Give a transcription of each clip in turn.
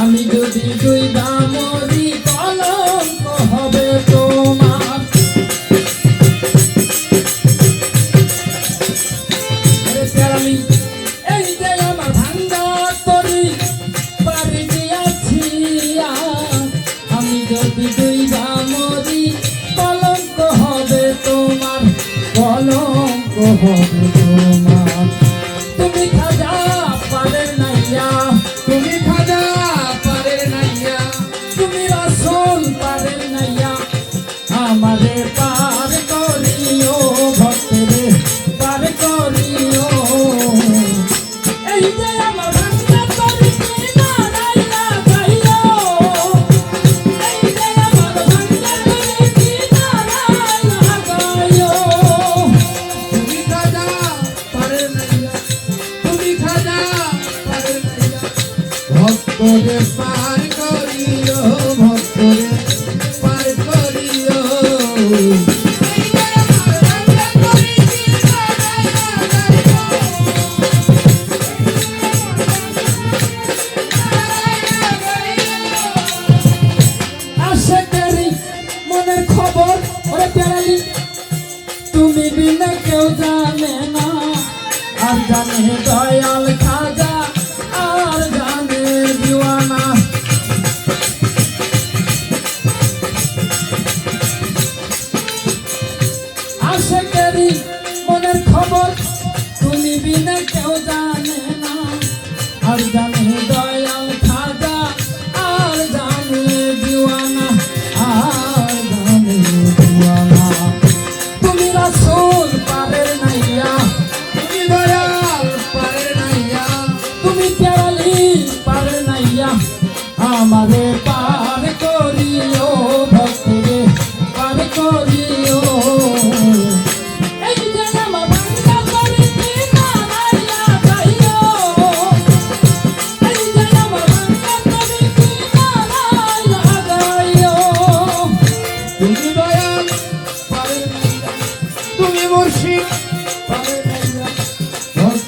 আমি যদি দুই দাম ভদ্র ভক্তরে পার করিও, ভক্তরে পার করিও। মনের খবর, ওরে প্যারালি তুমি বিনা কেউ জানে না, আর জানে দয়াল আসে কেরি মনের খবর তুমি বিনা কেউ জানে না। আর জানে দল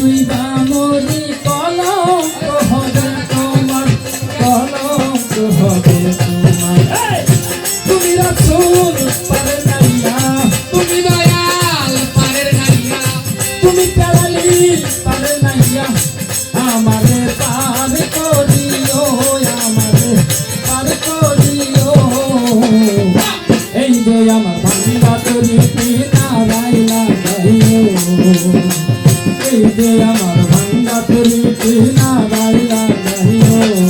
对白 দে আমার ভাঙ্গা ফেরি না গাইলা গাইও